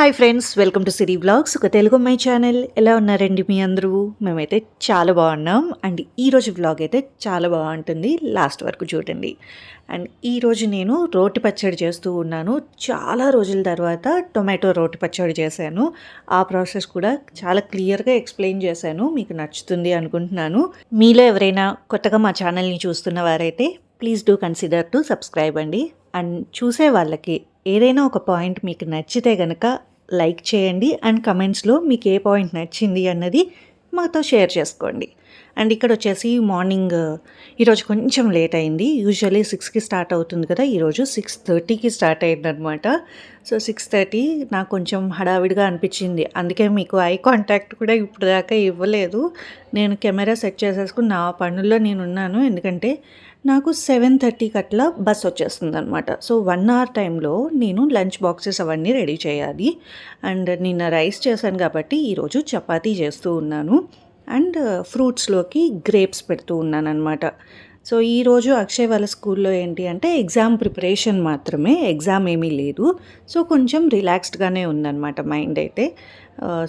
Hi friends welcome to Siri blogs ఒక Telugu my channel. ఎలా ఉన్నారండి మీ అందరూ? మేమైతే చాలా బాగున్నాం. అండ్ ఈరోజు వ్లాగ్ అయితే చాలా బాగుంటుంది. లాస్ట్ వరకు చూడండి. అండ్ ఈరోజు నేను రోటి పచ్చడి చేస్తూ ఉన్నాను. చాలా రోజుల తర్వాత టొమాటో రోటి పచ్చడి చేశాను. ఆ ప్రాసెస్ కూడా చాలా క్లియర్గా ఎక్స్ప్లెయిన్ చేశాను. మీకు నచ్చుతుంది అనుకుంటున్నాను. మీలో ఎవరైనా కొత్తగా మా ఛానల్ని చూస్తున్న వారైతే please do consider to subscribe అండి. అండ్ చూసే వాళ్ళకి ఏదైనా ఒక పాయింట్ మీకు నచ్చితే కనుక లైక్ చేయండి అండ్ కమెంట్స్లో మీకు ఏ పాయింట్ నచ్చింది అన్నది మాతో షేర్ చేసుకోండి. అండ్ ఇక్కడ వచ్చేసి మార్నింగ్ ఈరోజు కొంచెం లేట్ అయింది. యూజువల్లీ సిక్స్కి స్టార్ట్ అవుతుంది కదా ఈరోజు సిక్స్ థర్టీకి స్టార్ట్ అయిందనమాట సో సిక్స్ థర్టీ నాకు కొంచెం హడావిడిగా అనిపించింది. అందుకే మీకు ఐ కాంటాక్ట్ కూడా ఇప్పుడు దాకా ఇవ్వలేదు. నేను కెమెరా సెట్ చేసేసుకుని నా పనుల్లో నేను ఉన్నాను ఎందుకంటే నాకు సెవెన్ థర్టీకి అట్లా బస్ వచ్చేస్తుంది అనమాట సో వన్ అవర్ టైంలో నేను లంచ్ బాక్సెస్ అవన్నీ రెడీ చేయాలి. అండ్ నిన్న రైస్ చేశాను కాబట్టి ఈరోజు చపాతీ చేస్తూ ఉన్నాను. అండ్ ఫ్రూట్స్లోకి గ్రేప్స్ పెడుతూ ఉన్నాను అనమాట సో ఈరోజు అక్షయ్ వాళ్ళ స్కూల్లో ఏంటి అంటే ఎగ్జామ్ ప్రిపరేషన్ మాత్రమే. ఎగ్జామ్ ఏమీ లేదు. సో కొంచెం రిలాక్స్డ్గానే ఉందన్నమాట మైండ్ అయితే.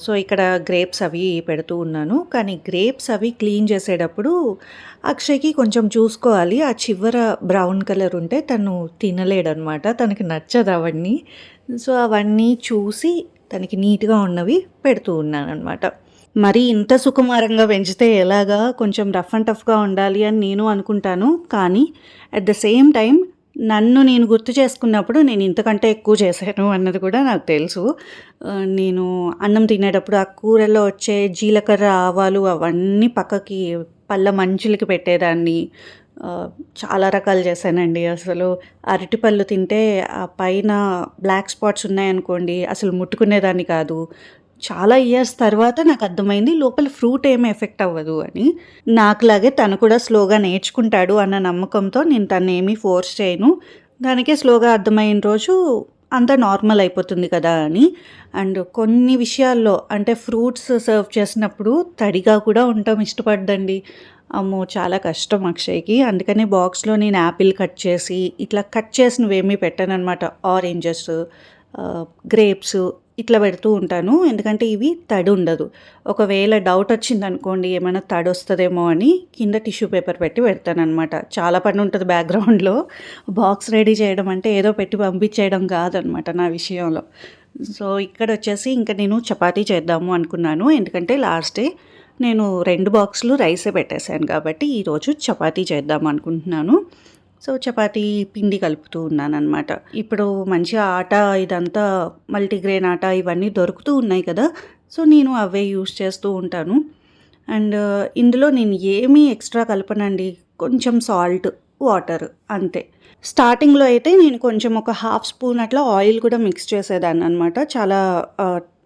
సో ఇక్కడ గ్రేప్స్ అవి పెడుతూ ఉన్నాను. కానీ గ్రేప్స్ అవి క్లీన్ చేసేటప్పుడు అక్షయ్కి కొంచెం చూసుకోవాలి. ఆ చివర బ్రౌన్ కలర్ ఉంటే తను తినలేడనమాట. తనకి నచ్చదు అవన్నీ. సో అవన్నీ చూసి తనకి నీట్గా ఉన్నవి పెడుతూ ఉన్నాను అనమాట మరి ఇంత సుకుమారంగా పెంచితే ఎలాగా? కొంచెం రఫ్ అండ్ టఫ్గా ఉండాలి అని నేను అనుకుంటాను. కానీ అట్ ద సేమ్ టైం నన్ను నేను గుర్తు చేసుకున్నప్పుడు నేను ఇంతకంటే ఎక్కువ చేశాను అన్నది కూడా నాకు తెలుసు. నేను అన్నం తినేటప్పుడు ఆ కూరలో వచ్చే జీలకర్ర ఆవాలు అవన్నీ పక్కకి పళ్ళ మంచులకి పెట్టేదాన్ని. చాలా రకాలు చేశానండి. అసలు అరటిపళ్ళు తింటే ఆ పైన బ్లాక్ స్పాట్స్ ఉన్నాయనుకోండి అసలు ముట్టుకునేదాన్ని కాదు. చాలా ఇయర్స్ తర్వాత నాకు అర్థమైంది లోపల ఫ్రూట్ ఏమి ఎఫెక్ట్ అవ్వదు అని. నాకులాగే తను కూడా స్లోగా నేర్చుకుంటాడు అన్న నమ్మకంతో నేను తను ఏమీ ఫోర్స్ చేయను. దానికే స్లోగా అర్థమైన రోజు అంతా నార్మల్ అయిపోతుంది కదా అని. అండ్ కొన్ని విషయాల్లో అంటే ఫ్రూట్స్ సర్వ్ చేసినప్పుడు తడిగా కూడా ఉండటం ఇష్టపడ్డండి అమ్మో చాలా కష్టం అక్షయ్కి. అందుకనే బాక్స్లో నేను యాపిల్ కట్ చేసి ఇట్లా కట్ చేసినవేమీ పెట్టాను అనమాట ఆరెంజెస్ గ్రేప్స్ ఇట్లా పెడుతూ ఉంటాను. ఎందుకంటే ఇవి తడి ఉండదు. ఒకవేళ డౌట్ వచ్చింది అనుకోండి ఏమైనా తడి వస్తుందేమో అని కింద టిష్యూ పేపర్ పెట్టి పెడతాను అనమాట చాలా పని ఉంటుంది బ్యాక్గ్రౌండ్లో బాక్స్ రెడీ చేయడం అంటే ఏదో పెట్టి పంపించేయడం కాదనమాట నా విషయంలో. సో ఇక్కడ వచ్చేసి ఇంకా నేను చపాతీ చేద్దాము అనుకున్నాను. ఎందుకంటే లాస్ట్ డే నేను రెండు బాక్సులు రైసే పెట్టేశాను కాబట్టి ఈరోజు చపాతీ చేద్దాం అనుకుంటున్నాను. సో చపాతీ పిండి కలుపుతూ ఉన్నాను అనమాట ఇప్పుడు మంచిగా ఆట ఇదంతా మల్టీగ్రెయిన్ ఆట ఇవన్నీ దొరుకుతూ ఉన్నాయి కదా. సో నేను అవే యూస్ చేస్తూ ఉంటాను. అండ్ ఇందులో నేను ఏమీ ఎక్స్ట్రా కలపనండి. కొంచెం సాల్ట్ వాటర్ అంతే. స్టార్టింగ్లో అయితే నేను కొంచెం ఒక హాఫ్ స్పూన్ అట్లా ఆయిల్ కూడా మిక్స్ చేసేదాన్ని అనమాట చాలా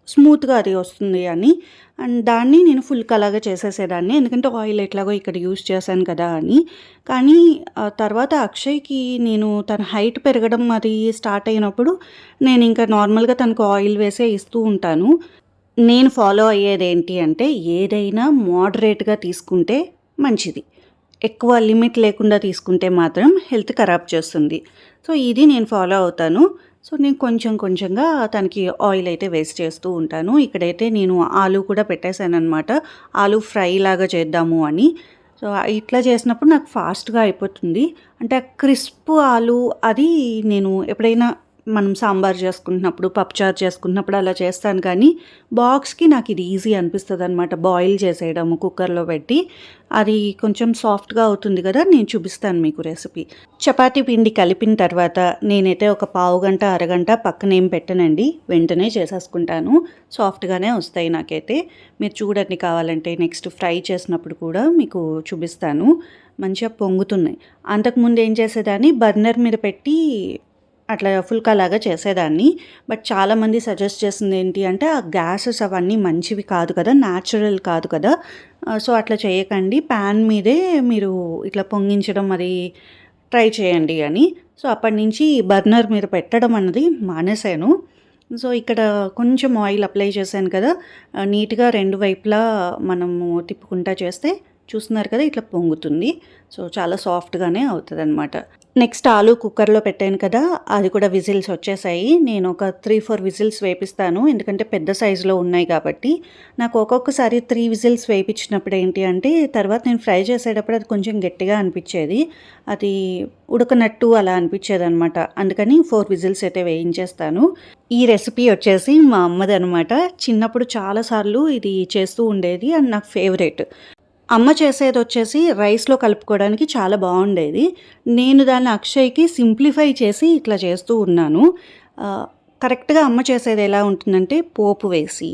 స్మూత్గా అది వస్తుంది అని. అండ్ దాన్ని నేను ఫుల్ కలాగా చేసేసేదాన్ని. ఎందుకంటే ఆయిల్ ఎట్లాగో ఇక్కడ యూస్ చేశాను కదా అని. కానీ తర్వాత అక్షయ్కి నేను తన హైట్ పెరగడం అది స్టార్ట్ అయినప్పుడు నేను ఇంకా నార్మల్గా తనకు ఆయిల్ వేసే ఇస్తూ ఉంటాను. నేను ఫాలో అయ్యేది ఏంటి అంటే ఏదైనా మోడరేట్గా తీసుకుంటే మంచిది. ఎక్కువ లిమిట్ లేకుండా తీసుకుంటే మాత్రం హెల్త్ ఖరాబ్ చేస్తుంది. సో ఇది నేను ఫాలో అవుతాను. సో నేను కొంచెం కొంచెంగా తనకి ఆయిల్ అయితే వేస్ట్ చేస్తూ ఉంటాను. ఇక్కడైతే నేను ఆలు కూడా పెట్టేశాను అనమాట ఆలు ఫ్రై లాగా చేద్దాము అని. సో ఇట్లా చేసినప్పుడు నాకు ఫాస్ట్గా అయిపోతుంది. అంటే క్రిస్ప్ ఆలు అది నేను ఎప్పుడైనా మనం సాంబార్ చేసుకుంటున్నప్పుడు పప్పుచారు చేసుకుంటున్నప్పుడు అలా చేస్తాను. కానీ బాక్స్కి నాకు ఇది ఈజీ అనిపిస్తుంది అనమాట బాయిల్ చేసేయడం కుక్కర్లో పెట్టి. అది కొంచెం సాఫ్ట్గా అవుతుంది కదా నేను చూపిస్తాను మీకు రెసిపీ. చపాతీ పిండి కలిపిన తర్వాత నేనైతే ఒక పావు గంట అరగంట పక్కనేం పెట్టనండి. వెంటనే చేసేసుకుంటాను. సాఫ్ట్గానే వస్తాయి నాకైతే. మీరు చూడండి కావాలంటే నెక్స్ట్ ఫ్రై చేసినప్పుడు కూడా మీకు చూపిస్తాను. మంచిగా పొంగుతున్నాయి. అంతకుముందు ఏం చేసేదాన్ని? బర్నర్ మీద పెట్టి అట్లా ఫుల్కా లాగా చేసేదాన్ని. బట్ చాలామంది సజెస్ట్ చేసింది ఏంటి అంటే ఆ గ్యాసెస్ అవన్నీ మంచివి కాదు కదా న్యాచురల్ కాదు కదా. సో అట్లా చేయకండి. ప్యాన్ మీదే మీరు ఇట్లా పొంగించడం మరి ట్రై చేయండి అని. సో అప్పటి నుంచి బర్నర్ మీద పెట్టడం అన్నది మానేశాను. సో ఇక్కడ కొంచెం ఆయిల్ అప్లై చేశాను కదా. నీట్గా రెండు వైపులా మనము తిప్పుకుంటా చేస్తే చూస్తున్నారు కదా ఇట్లా పొంగుతుంది. సో చాలా సాఫ్ట్గానే అవుతుంది అనమాట నెక్స్ట్ ఆలు కుక్కర్లో పెట్టాను కదా అది కూడా విజిల్స్ వచ్చేసాయి. నేను ఒక త్రీ ఫోర్ విజిల్స్ వేపిస్తాను. ఎందుకంటే పెద్ద సైజులో ఉన్నాయి కాబట్టి. నాకు ఒక్కొక్కసారి త్రీ విజిల్స్ వేయించినప్పుడు ఏంటి అంటే తర్వాత నేను ఫ్రై చేసేటప్పుడు అది కొంచెం గట్టిగా అనిపించేది. అది ఉడకనట్టు అలా అనిపించేది అనమాట అందుకని ఫోర్ విజిల్స్ అయితే వేయించేస్తాను. ఈ రెసిపీ వచ్చేసి మా అమ్మది అనమాట చిన్నప్పుడు చాలాసార్లు ఇది చేస్తూ ఉండేది. అండ్ నాకు ఫేవరెట్. అమ్మ చేసేది వచ్చేసి రైస్లో కలుపుకోవడానికి చాలా బాగుండేది. నేను దాన్ని అక్షయ్కి సింప్లిఫై చేసి ఇట్లా చేస్తూ ఉన్నాను. కరెక్ట్గా అమ్మ చేసేది ఎలా ఉంటుందంటే పోపు వేసి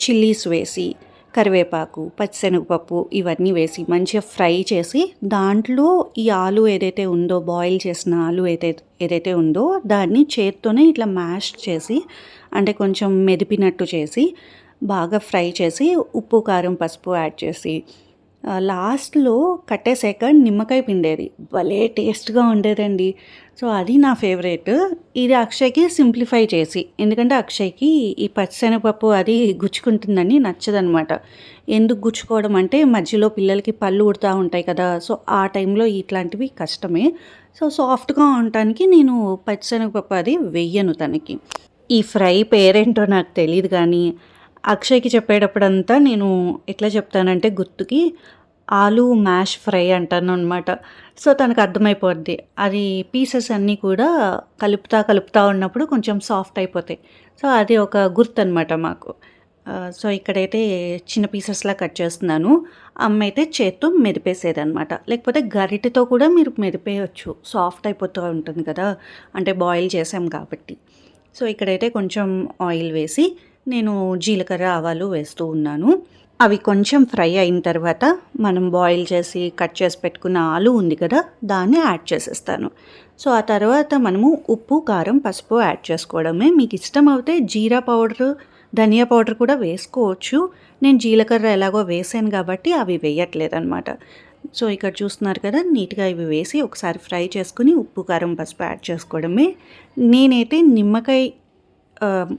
చిల్లీస్ వేసి కరివేపాకు పచ్చిశనగపప్పు ఇవన్నీ వేసి మంచిగా ఫ్రై చేసి దాంట్లో ఈ ఆలు ఏదైతే ఉందో బాయిల్ చేసిన ఆలు ఏదైతే ఏదైతే ఉందో దాన్ని చేత్తోనే ఇట్లా మ్యాష్ చేసి అంటే కొంచెం మెదిపినట్టు చేసి బాగా ఫ్రై చేసి ఉప్పు కారం పసుపు యాడ్ చేసి లాస్ట్లో కట్టేసాక నిమ్మకాయ పిండేది. భలే టేస్ట్గా ఉండేదండి. సో అది నా ఫేవరెట్. ఇది అక్షయ్కి సింప్లిఫై చేసి ఎందుకంటే అక్షయ్కి ఈ పచ్చిశనగపప్పు అది గుచ్చుకుంటుందని నచ్చదనమాట. ఎందుకు గుచ్చుకోవడం అంటే మధ్యలో పిల్లలకి పళ్ళు ఉడుతూ ఉంటాయి కదా సో ఆ టైంలో ఇట్లాంటివి కష్టమే. సో సాఫ్ట్గా ఉండటానికి నేను పచ్చిశనగపప్పు అది వెయ్యను తనకి. ఈ ఫ్రై పేరేంటో నాకు తెలియదు కానీ అక్షయ్కి చెప్పేటప్పుడంతా నేను ఎట్లా చెప్తానంటే గుర్తుకి ఆలు మ్యాష్ ఫ్రై అంటాను అనమాట సో తనకు అర్థమైపోద్ది. అది పీసెస్ అన్నీ కూడా కలుపుతా కలుపుతా ఉన్నప్పుడు కొంచెం సాఫ్ట్ అయిపోతాయి. సో అది ఒక గుర్తు అనమాట మాకు సో ఇక్కడైతే చిన్న పీసెస్లా కట్ చేస్తున్నాను. అమ్మ అయితే చేత్తో మెదిపేసేదనమాట లేకపోతే గరిటెతో కూడా మీరు మెదిపేయచ్చు. సాఫ్ట్ అయిపోతూ ఉంటుంది కదా. అంటే బాయిల్ చేసాం కాబట్టి. సో ఇక్కడైతే కొంచెం ఆయిల్ వేసి నేను జీలకర్ర ఆవాలు వేస్తూ ఉన్నాను. అవి కొంచెం ఫ్రై అయిన తర్వాత మనం బాయిల్ చేసి కట్ చేసి పెట్టుకున్న ఆలు ఉంది కదా దాన్ని యాడ్ చేసేస్తాను. సో ఆ తర్వాత మనము ఉప్పు కారం పసుపు యాడ్ చేసుకోవడమే. మీకు ఇష్టం అయితే జీరా పౌడర్ ధనియా పౌడర్ కూడా వేసుకోవచ్చు. నేను జీలకర్ర ఎలాగో వేసాను కాబట్టి అవి వేయట్లేదు అనమాట సో ఇక్కడ చూస్తున్నారు కదా నీట్గా ఇవి వేసి ఒకసారి ఫ్రై చేసుకుని ఉప్పు కారం పసుపు యాడ్ చేసుకోవడమే. నేనైతే నిమ్మకాయ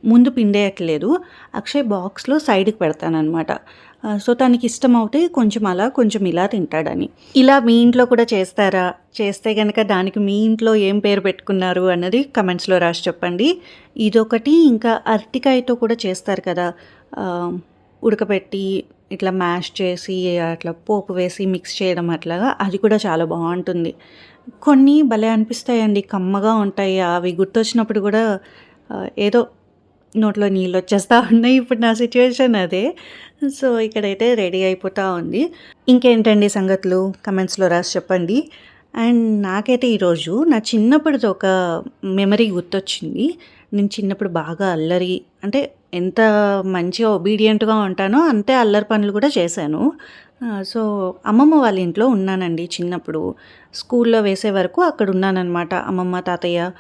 ముందు పిండేయట్లేదు. అక్షయ్ బాక్స్లో సైడ్కి పెడతానమాట సో తనకి ఇష్టం అవుతే కొంచెం అలా కొంచెం ఇలా తింటాడని. ఇలా మీ ఇంట్లో కూడా చేస్తారా? చేస్తే కనుక దానికి మీ ఇంట్లో ఏం పేరు పెట్టుకున్నారు అన్నది కమెంట్స్లో రాసి చెప్పండి. ఇదొకటి ఇంకా అరటికాయతో కూడా చేస్తారు కదా. ఉడకబెట్టి ఇట్లా మ్యాష్ చేసి అట్లా పోపు వేసి మిక్స్ చేయడం అట్లాగా అది కూడా చాలా బాగుంటుంది. కొన్ని భలే అనిపిస్తాయండి. కమ్మగా ఉంటాయి. అవి గుర్తొచ్చినప్పుడు కూడా ఏదో నోట్లో నీళ్ళు వచ్చేస్తూ ఉన్నాయి ఇప్పుడు నా సిచ్యువేషన్ అదే. సో ఇక్కడైతే రెడీ అయిపోతూ ఉంది. ఇంకేంటండి సంగతులు? కమెంట్స్లో రాసి చెప్పండి. అండ్ నాకైతే ఈరోజు నా చిన్నప్పటిది ఒక మెమరీ గుర్తొచ్చింది. నేను చిన్నప్పుడు బాగా అల్లరి అంటే ఎంత మంచిగా ఒబీడియంట్గా ఉంటానో అంతే అల్లరి పనులు కూడా చేశాను. సో అమ్మమ్మ వాళ్ళ ఇంట్లో ఉన్నానండి చిన్నప్పుడు. స్కూల్లో వేసే వరకు అక్కడ ఉన్నానన్నమాట. అమ్మమ్మ తాతయ్య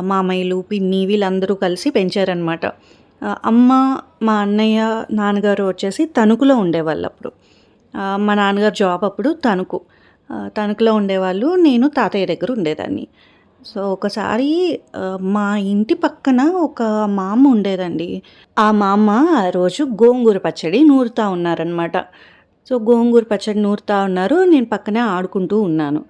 మామయ్యలు పిన్ని వీళ్ళందరూ కలిసి పెంచారనమాట అమ్మ మా అన్నయ్య నాన్నగారు వచ్చేసి తణుకులో ఉండేవాళ్ళు అప్పుడు. మా నాన్నగారు జాబ్ అప్పుడు తణుకు. తణుకులో ఉండేవాళ్ళు నేను తాతయ్య దగ్గర ఉండేదాన్ని. సో ఒకసారి మా ఇంటి పక్కన ఒక మామ ఉండేదండి. ఆ మామ ఆ రోజు గోంగూర పచ్చడి నూరుతా ఉన్నారనమాట సో గోంగూర పచ్చడి నూరుతా ఉన్నారు నేను పక్కనే ఆడుకుంటూ ఉన్నాను.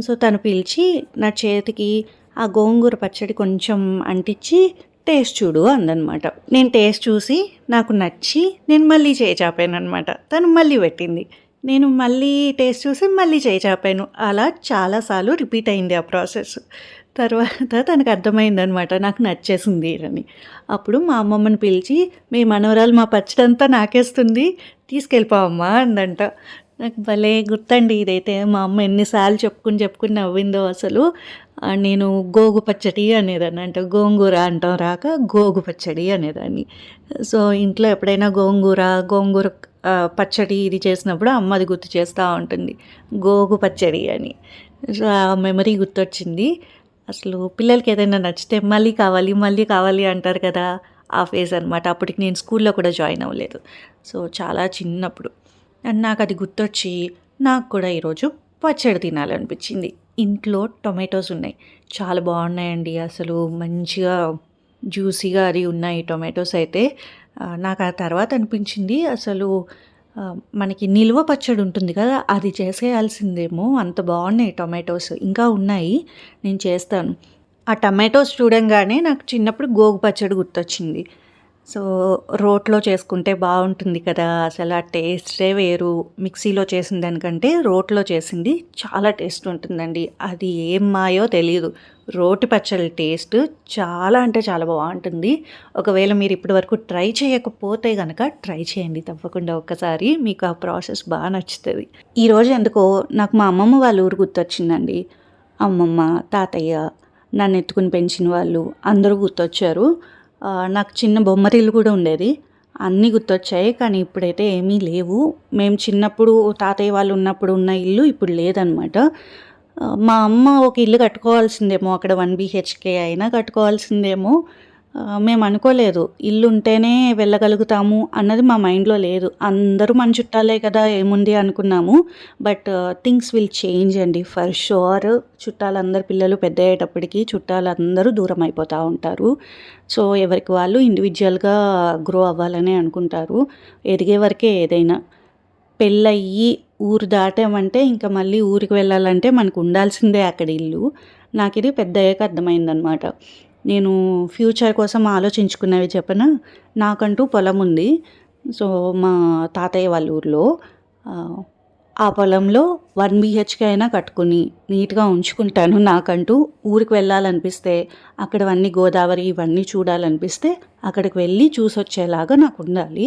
సో తను పిలిచి నా చేతికి ఆ గోంగూర పచ్చడి కొంచెం అంటించి టేస్ట్ చూడు అందనమాట. నేను టేస్ట్ చూసి నాకు నచ్చి నేను మళ్ళీ చేయి చాపాను అనమాట తను మళ్ళీ పెట్టింది. నేను మళ్ళీ టేస్ట్ చూసి మళ్ళీ చేయి చాపాను. అలా చాలాసార్లు రిపీట్ అయింది ఆ ప్రాసెస్. తర్వాత తనకు అర్థమైందనమాట నాకు నచ్చేసింది అని. అప్పుడు మా అమ్మమ్మని పిలిచి మీ మనవరాలు మా పచ్చడంతా నాకేస్తుంది తీసుకెళ్ళిపోవమ్మా అందంట. నాకు భలే గుర్తండి ఇదైతే. మా అమ్మ ఎన్నిసార్లు చెప్పుకుని చెప్పుకుని నవ్విందో అసలు. నేను గోగు పచ్చడి అనేదాన్ని అంటే. గోంగూర అంటాం రాక గోగు పచ్చడి అనేదాన్ని. సో ఇంట్లో ఎప్పుడైనా గోంగూర గోంగూర పచ్చడి ఇది చేసినప్పుడు అమ్మ అది గుర్తు చేస్తూ ఉంటుంది. గోగు పచ్చడి అని. సో ఆ మెమరీ గుర్తొచ్చింది. అసలు పిల్లలకి ఏదైనా నచ్చితే మళ్ళీ కావాలి మళ్ళీ కావాలి అంటారు కదా ఆ ఫేజ్ అనమాట అప్పటికి నేను స్కూల్లో కూడా జాయిన్ అవ్వలేదు. సో చాలా చిన్నప్పుడు. నాకు అది గుర్తొచ్చి నాకు కూడా ఈరోజు పచ్చడి తినాలనిపించింది. ఇంట్లో టొమాటోస్ ఉన్నాయి. చాలా బాగున్నాయండి అసలు. మంచిగా జ్యూసీగా అది ఉన్నాయి టొమాటోస్ అయితే. నాకు ఆ తర్వాత అనిపించింది అసలు మనకి నిల్వ పచ్చడి ఉంటుంది కదా అది చేసేయాల్సిందేమో. అంత బాగున్నాయి టొమాటోస్. ఇంకా ఉన్నాయి. నేను చేస్తాను. ఆ టమాటోస్ చూడంగానే నాకు చిన్నప్పుడు గోగు పచ్చడి గుర్తొచ్చింది. సో రోట్లో చేసుకుంటే బాగుంటుంది కదా. అసలు ఆ టేస్టే వేరు. మిక్సీలో చేసిన దానికంటే రోట్లో చేసింది చాలా టేస్ట్ ఉంటుందండి. అది ఏం మాయో తెలియదు రోటి పచ్చడి టేస్ట్ చాలా అంటే చాలా బాగుంటుంది. ఒకవేళ మీరు ఇప్పటి వరకు ట్రై చేయకపోతే కనుక ట్రై చేయండి తప్పకుండా ఒక్కసారి. మీకు ఆ ప్రాసెస్ బాగా నచ్చుతుంది. ఈరోజు ఎందుకో నాకు మా అమ్మమ్మ వాళ్ళ ఊరు గుర్తొచ్చిందండి. అమ్మమ్మ తాతయ్య నన్ను ఎత్తుకుని పెంచిన వాళ్ళు అందరూ గుర్తొచ్చారు. నాకు చిన్న బొమ్మరిల్లు కూడా ఉండేది. అన్నీ గుర్తొచ్చాయి కానీ ఇప్పుడైతే ఏమీ లేవు. మేము చిన్నప్పుడు తాతయ్య వాళ్ళు ఉన్నప్పుడు ఉన్న ఇల్లు ఇప్పుడు లేదనమాట మా అమ్మ ఒక ఇల్లు కట్టుకోవాల్సిందేమో అక్కడ వన్ బీహెచ్కే అయినా కట్టుకోవాల్సిందేమో. మేము అనుకోలేదు. ఇల్లు ఉంటేనే వెళ్ళగలుగుతాము అన్నది మా మైండ్లో లేదు. అందరూ మన చుట్టాలే కదా ఏముంది అనుకున్నాము. బట్ థింగ్స్ విల్ చేంజ్ అండి. ఫర్ షూర్ చుట్టాలందరు పిల్లలు పెద్ద అయ్యేటప్పటికి చుట్టాలందరూ దూరం అయిపోతూ ఉంటారు. సో ఎవరికి వాళ్ళు ఇండివిజువల్గా గ్రో అవ్వాలని అనుకుంటారు. ఎదిగే వరకే ఏదైనా. పెళ్ళయ్యి ఊరు దాటామంటే ఇంకా మళ్ళీ ఊరికి వెళ్ళాలంటే మనకు ఉండాల్సిందే అక్కడ ఇల్లు. నాకు ఇది పెద్ద అయ్యాక అర్థమైందనమాట. నేను ఫ్యూచర్ కోసం ఆలోచించుకున్నవి చెప్పన? నాకంటూ పొలం ఉంది. సో మా తాతయ్య వాళ్ళ ఊర్లో ఆ, పొలంలో వన్ బీహెచ్కే అయినా కట్టుకుని నీట్గా ఉంచుకుంటాను. నాకంటూ ఊరికి వెళ్ళాలనిపిస్తే అక్కడవన్నీ గోదావరి ఇవన్నీ చూడాలనిపిస్తే అక్కడికి వెళ్ళి చూసొచ్చేలాగా నాకు ఉండాలి.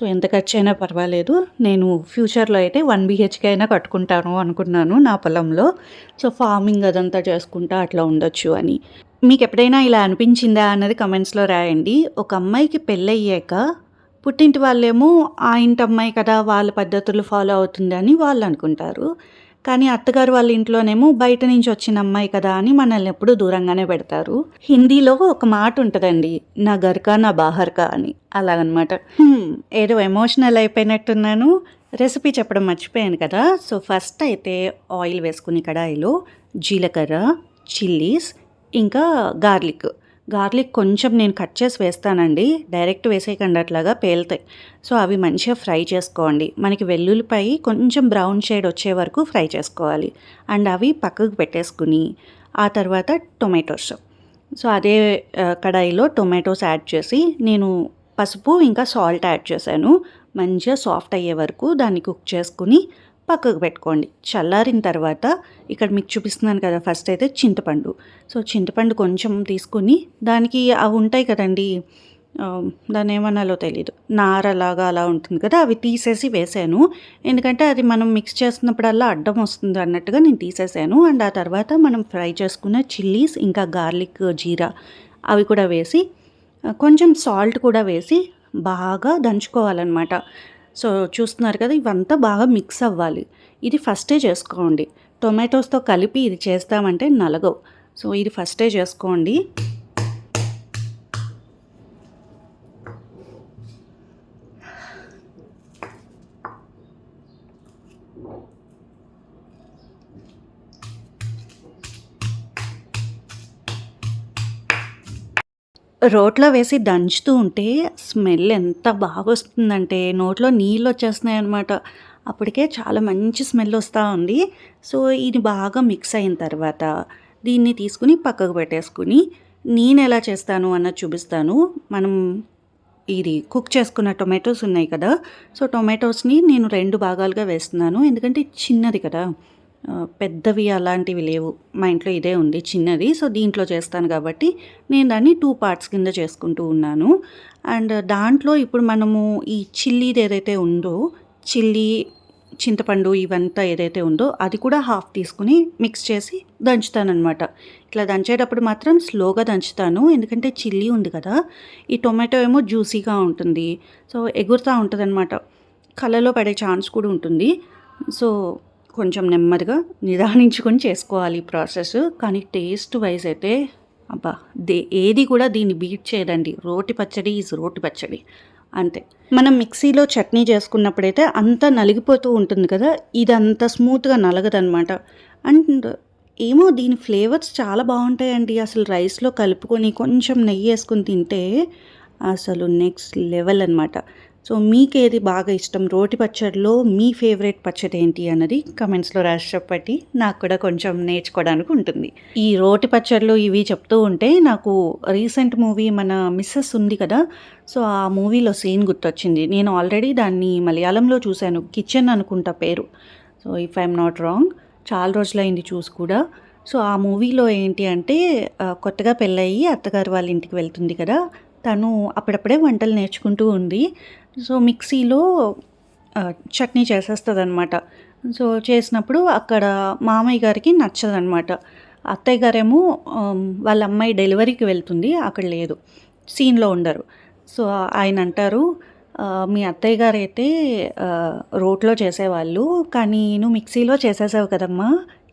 సో ఎంత ఖర్చు అయినా పర్వాలేదు. నేను ఫ్యూచర్లో అయితే వన్ బీహెచ్కే అయినా కట్టుకుంటాను అనుకున్నాను నా పొలంలో. సో ఫార్మింగ్ అదంతా చేసుకుంటా అట్లా ఉండొచ్చు అని. మీకు ఎప్పుడైనా ఇలా అనిపించిందా అన్నది కమెంట్స్లో రాయండి. ఒక అమ్మాయికి పెళ్ళయ్యాక పుట్టింటి వాళ్ళేమో ఆ ఇంటి అమ్మాయి కదా వాళ్ళ పద్ధతులు ఫాలో అవుతుంది అని వాళ్ళు అనుకుంటారు. కానీ అత్తగారు వాళ్ళ ఇంట్లోనేమో బయట నుంచి వచ్చిన అమ్మాయి కదా అని మనల్ని ఎప్పుడూ దూరంగానే పెడతారు. హిందీలో ఒక మాట ఉంటుందండి నా గర్కా నా బాహర్కా అని. అలాగనమాట. ఏదో ఎమోషనల్ అయిపోయినట్టున్నాను. రెసిపీ చెప్పడం మర్చిపోయాను కదా. సో ఫస్ట్ అయితే ఆయిల్ వేసుకుని కడాయిలో జీలకర్ర చిల్లీస్ ఇంకా గార్లిక్ గార్లిక్ కొంచెం నేను కట్ చేసి వేస్తానండి. డైరెక్ట్ వేసేయకండి అట్లాగా పేలుతాయి. సో అవి మంచిగా ఫ్రై చేసుకోండి. మనకి వెల్లుల్లిపై కొంచెం బ్రౌన్ షేడ్ వచ్చే వరకు ఫ్రై చేసుకోవాలి. అండ్ అవి పక్కకు పెట్టేసుకుని ఆ తర్వాత టొమాటోస్ సో అదే కడాయిలో టొమాటోస్ యాడ్ చేసి నేను పసుపు ఇంకా సాల్ట్ యాడ్ చేశాను. మంచిగా సాఫ్ట్ అయ్యే వరకు దాన్ని కుక్ చేసుకుని పక్కకు పెట్టుకోండి. చల్లారిన తర్వాత ఇక్కడ మీకు చూపిస్తున్నాను కదా ఫస్ట్ అయితే చింతపండు. సో చింతపండు కొంచెం తీసుకుని దానికి అవి ఉంటాయి కదండి దాని ఏమనాలో తెలియదు నారలాగా అలా ఉంటుంది కదా అవి తీసేసి వేసాను. ఎందుకంటే అది మనం మిక్స్ చేస్తున్నప్పుడల్లా అడ్డం వస్తుంది అన్నట్టుగా నేను తీసేసాను. అండ్ ఆ తర్వాత మనం ఫ్రై చేసుకున్న చిల్లీస్ ఇంకా గార్లిక్ జీరా అవి కూడా వేసి కొంచెం సాల్ట్ కూడా వేసి బాగా దంచుకోవాలన్నమాట. సో చూస్తున్నారు కదా ఇవంతా బాగా మిక్స్ అవ్వాలి. ఇది ఫస్టే చేసుకోండి. టొమాటోస్తో కలిపి ఇది చేస్తామంటే నలగవు. సో ఇది ఫస్టే చేసుకోండి. రోట్లో వేసి దంచుతూ ఉంటే స్మెల్ ఎంత బాగా వస్తుందంటే నోట్లో నీళ్ళు వచ్చేస్తున్నాయి అనమాట అప్పటికే చాలా మంచి స్మెల్ వస్తూ ఉంది. సో ఇది బాగా మిక్స్ అయిన తర్వాత దీన్ని తీసుకుని పక్కకు పెట్టేసుకుని నేను ఎలా చేస్తాను అన్నది చూపిస్తాను. మనం ఇది కుక్ చేసుకున్న టొమాటోస్ ఉన్నాయి కదా సో టొమాటోస్ని నేను రెండు భాగాలుగా వేస్తున్నాను. ఎందుకంటే చిన్నది కదా. పెద్దవి అలాంటివి లేవు. మా ఇంట్లో ఇదే ఉంది చిన్నది. సో దీంట్లో చేస్తాను కాబట్టి నేను దాన్ని టూ పార్ట్స్ కింద చేసుకుంటూ ఉన్నాను. అండ్ దాంట్లో ఇప్పుడు మనము ఈ చిల్లీది ఏదైతే ఉందో చిల్లీ చింతపండు ఇవంతా ఏదైతే ఉందో అది కూడా హాఫ్ తీసుకుని మిక్స్ చేసి దంచుతానమాట ఇట్లా దంచేటప్పుడు మాత్రం స్లోగా దంచుతాను. ఎందుకంటే చిల్లీ ఉంది కదా ఈ టొమాటో ఏమో జ్యూసీగా ఉంటుంది. సో ఎగురుతూ ఉంటుంది అనమాట కళ్ళలో పడే ఛాన్స్ కూడా ఉంటుంది. సో కొంచెం నెమ్మదిగా నిదానించుకొని చేసుకోవాలి ఈ ప్రాసెస్. కానీ టేస్ట్ వైజ్ అయితే అబ్బా దే ఏది కూడా దీన్ని బీట్ చేయదండి. రోటి పచ్చడి ఈజ్ రోటి పచ్చడి. అంతే. మనం మిక్సీలో చట్నీ చేసుకున్నప్పుడైతే అంతా నలిగిపోతూ ఉంటుంది కదా ఇది అంత స్మూత్గా నలగదనమాట అండ్ ఏమో దీని ఫ్లేవర్స్ చాలా బాగుంటాయండి. అసలు రైస్లో కలుపుకొని కొంచెం నెయ్యి వేసుకొని తింటే అసలు నెక్స్ట్ లెవెల్ అనమాట సో మీకేది బాగా ఇష్టం? రోటి పచ్చడిలో మీ ఫేవరెట్ పచ్చడి ఏంటి అన్నది కమెంట్స్లో రాసి చెప్పట్టి నాకు కూడా కొంచెం నేర్చుకోవడానికి ఉంటుంది. ఈ రోటి పచ్చడిలో ఇవి చెప్తూ ఉంటే నాకు రీసెంట్ మూవీ మన మిస్సెస్ ఉంది కదా సో ఆ మూవీలో సీన్ గుర్తొచ్చింది. నేను ఆల్రెడీ దాన్ని మలయాళంలో చూశాను. కిచెన్ అనుకుంటా పేరు. So if I'm not wrong చాలా రోజులైంది చూసి కూడా. సో ఆ మూవీలో ఏంటి అంటే కొత్తగా పెళ్ళయి అత్తగారు వాళ్ళ ఇంటికి వెళ్తుంది కదా తను అప్పుడప్పుడే వంటలు నేర్చుకుంటూ ఉంది. సో మిక్సీలో చట్నీ చేసేస్తుంది అనమాట సో చేసినప్పుడు అక్కడ మామయ్య గారికి నచ్చదనమాట అత్తయ్య గారేమో వాళ్ళ అమ్మాయి డెలివరీకి వెళ్తుంది అక్కడ లేదు. సీన్లో ఉండరు. సో ఆయన అంటారు మీ అత్తయ్య గారు అయితే రోట్లో చేసేవాళ్ళు కానీ నువ్వు మిక్సీలో చేసేసావు కదమ్మా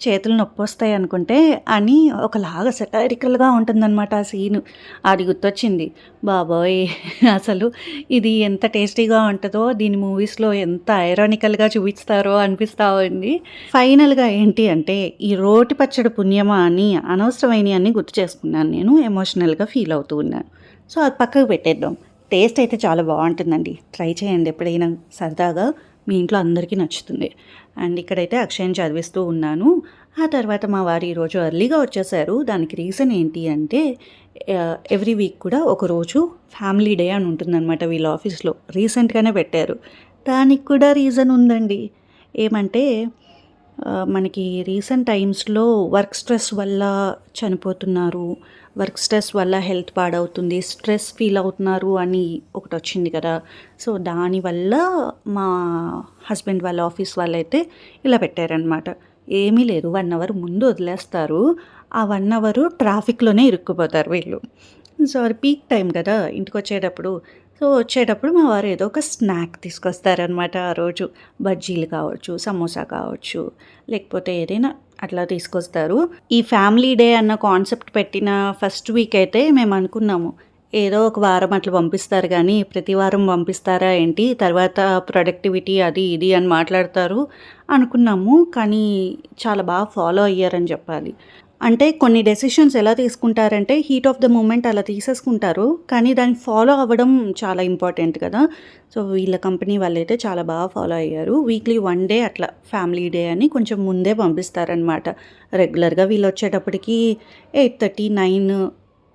చేతులు నొప్పి వస్తాయి అనుకుంటే అని ఒకలాగా సెటారికల్గా ఉంటుందన్నమాట ఆ సీన్ అది గుర్తొచ్చింది. బాబోయ్ అసలు ఇది ఎంత టేస్టీగా ఉంటుందో దీని మూవీస్లో ఎంత ఐరానికల్గా చూపిస్తారో అనిపిస్తూ ఉంది. ఫైనల్గా ఏంటి అంటే ఈ రోటి పచ్చడి పుణ్యమా అని అనవసరమైన అన్ని గుర్తు చేసుకున్నాను నేను ఎమోషనల్గా ఫీల్ అవుతూ ఉన్నాను. సో అది పక్కకు పెట్టేద్దాం. టేస్ట్ అయితే చాలా బాగుంటుందండి. ట్రై చేయండి ఎప్పుడైనా సరదాగా. మీ ఇంట్లో అందరికీ నచ్చుతుంది. అండ్ ఇక్కడైతే అక్షయం చదివిస్తూ ఉన్నాను. ఆ తర్వాత మా వారు ఈరోజు ఎర్లీగా వచ్చేసారు. దానికి రీజన్ ఏంటి అంటే ఎవ్రీ వీక్ కూడా ఒకరోజు ఫ్యామిలీ డే అని ఉంటుందన్నమాట వీళ్ళ ఆఫీస్లో. రీసెంట్గానే పెట్టారు. దానికి కూడా రీజన్ ఉందండి. ఏమంటే మనకి రీసెంట్ టైమ్స్లో వర్క్ స్ట్రెస్ వల్ల చనిపోతున్నారు. వర్క్ స్ట్రెస్ వల్ల హెల్త్ పాడవుతుంది. స్ట్రెస్ ఫీల్ అవుతున్నారు అని ఒకటి వచ్చింది కదా. సో దానివల్ల మా హస్బెండ్ వాళ్ళ ఆఫీస్ వాళ్ళైతే ఇలా పెట్టారనమాట ఏమీ లేదు వన్ అవర్ ముందు వదిలేస్తారు. ఆ వన్ అవర్ ట్రాఫిక్లోనే ఇరుక్కుపోతారు వీళ్ళు. సో అది పీక్ టైం కదా. ఇంటికి వచ్చేటప్పుడు సో వచ్చేటప్పుడు మా వారు ఏదో ఒక స్నాక్ తీసుకొస్తారనమాట ఆ రోజు. బజ్జీలు కావచ్చు సమోసా కావచ్చు లేకపోతే ఏదైనా అట్లా తీసుకొస్తారు. ఈ ఫ్యామిలీ డే అన్న కాన్సెప్ట్ పెట్టిన ఫస్ట్ వీక్ అయితే మేము అనుకున్నాము ఏదో ఒక వారం అట్లా పంపిస్తారు కానీ ప్రతి వారం పంపిస్తారా ఏంటి తర్వాత ప్రొడక్టివిటీ అది ఇది అని మాట్లాడతారు అనుకున్నాము. కానీ చాలా బాగా ఫాలో అయ్యారని చెప్పాలి. అంటే కొన్ని డెసిషన్స్ ఎలా తీసుకుంటారంటే హీట్ ఆఫ్ ద మూమెంట్ అలా తీసేసుకుంటారు. కానీ దాన్ని ఫాలో అవ్వడం చాలా ఇంపార్టెంట్ కదా. సో వీళ్ళ కంపెనీ వాళ్ళైతే చాలా బాగా ఫాలో అయ్యారు. వీక్లీ వన్ డే అట్లా ఫ్యామిలీ డే అని కొంచెం ముందే పంపిస్తారనమాట రెగ్యులర్గా వీళ్ళు వచ్చేటప్పటికి ఎయిట్ థర్టీ నైన్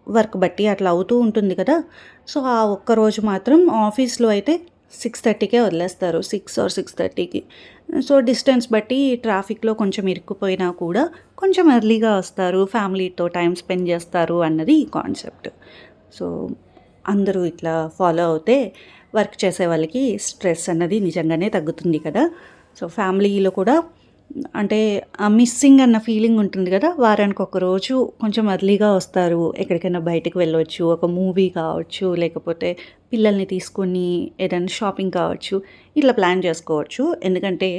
వర్క్ బట్టి అట్లా అవుతూ ఉంటుంది కదా. సో ఆ ఒక్క రోజు మాత్రం ఆఫీస్లో అయితే సిక్స్ థర్టీకే వదిలేస్తారు సిక్స్ ఆర్ సిక్స్ థర్టీకి. సో డిస్టెన్స్ బట్టి ట్రాఫిక్లో కొంచెం ఇరుక్కుపోయినా కూడా కొంచెం ఎర్లీగా వస్తారు ఫ్యామిలీతో టైం స్పెండ్ చేస్తారు అన్నది ఈ కాన్సెప్ట్. సో అందరూ ఇట్లా ఫాలో అవుతే వర్క్ చేసే వాళ్ళకి స్ట్రెస్ అన్నది నిజంగానే తగ్గుతుంది కదా. సో ఫ్యామిలీలో కూడా అంటే ఆ మిస్సింగ్ అన్న ఫీలింగ్ ఉంటుంది కదా వారానికి ఒక రోజు కొంచెం అర్లీగా వస్తారు. ఎక్కడికైనా బయటకు వెళ్ళవచ్చు ఒక మూవీ కావచ్చు లేకపోతే పిల్లల్ని తీసుకొని ఏదైనా షాపింగ్ కావచ్చు ఇట్లా ప్లాన్ చేసుకోవచ్చు. ఎందుకంటే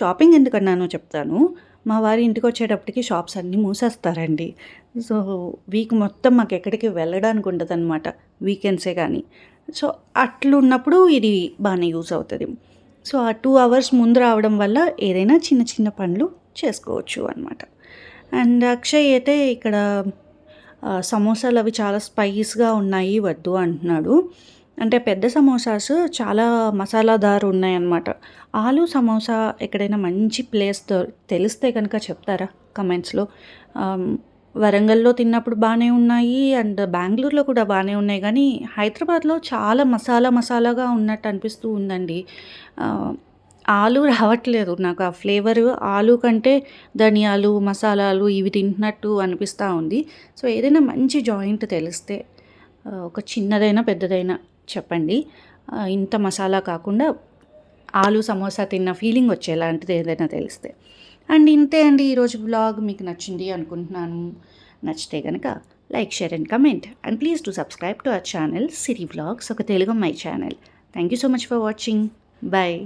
షాపింగ్ ఎందుకన్నానో చెప్తాను. మా వారి ఇంటికి వచ్చేటప్పటికి షాప్స్ అన్నీ మూసేస్తారండి. సో వీక్ మొత్తం మాకు ఎక్కడికి వెళ్ళడానికి ఉండదు అనమాట వీకెండ్సే కానీ. సో అట్లున్నప్పుడు ఇది బాగానే యూస్ అవుతుంది. సో ఆ టూ అవర్స్ ముందు రావడం వల్ల ఏదైనా చిన్న చిన్న పనులు చేసుకోవచ్చు అనమాట అండ్ అక్షయ్ అయితే ఇక్కడ సమోసాలు అవి చాలా స్పైస్గా ఉన్నాయి వద్దు అంటున్నాడు. అంటే పెద్ద సమోసాస్ చాలా మసాలాదారు ఉన్నాయన్నమాట. ఆలు సమోసా ఎక్కడైనా మంచి ప్లేస్ తెలిస్తే కనుక చెప్తారా? కమెంట్స్లో వరంగల్లో తిన్నప్పుడు బాగానే ఉన్నాయి అండ్ బెంగళూరులో కూడా బాగానే ఉన్నాయి. కానీ హైదరాబాద్లో చాలా మసాలా మసాలాగా ఉన్నట్టు అనిపిస్తూ ఉందండి. ఆలు రావట్లేదు. నాకు ఆ ఫ్లేవర్ ఆలు కంటే ధనియాలు మసాలాలు ఇవి తింటున్నట్టు అనిపిస్తూ ఉంది. సో ఏదైనా మంచి జాయింట్ తెలిస్తే ఒక చిన్నదైనా పెద్దదైనా చెప్పండి. ఇంత మసాలా కాకుండా ఆలు సమోసా తిన్న ఫీలింగ్ వచ్చేలాంటిది ఏదైనా తెలిస్తే. అండ్ ఇంతే అండి ఈరోజు బ్లాగ్ మీకు నచ్చింది అనుకుంటున్నాను. నచ్చితే కనుక like share and comment. And please to subscribe to our channel Siri vlogs ఒక Telugu my channel. Thank you so much for watching. Bye.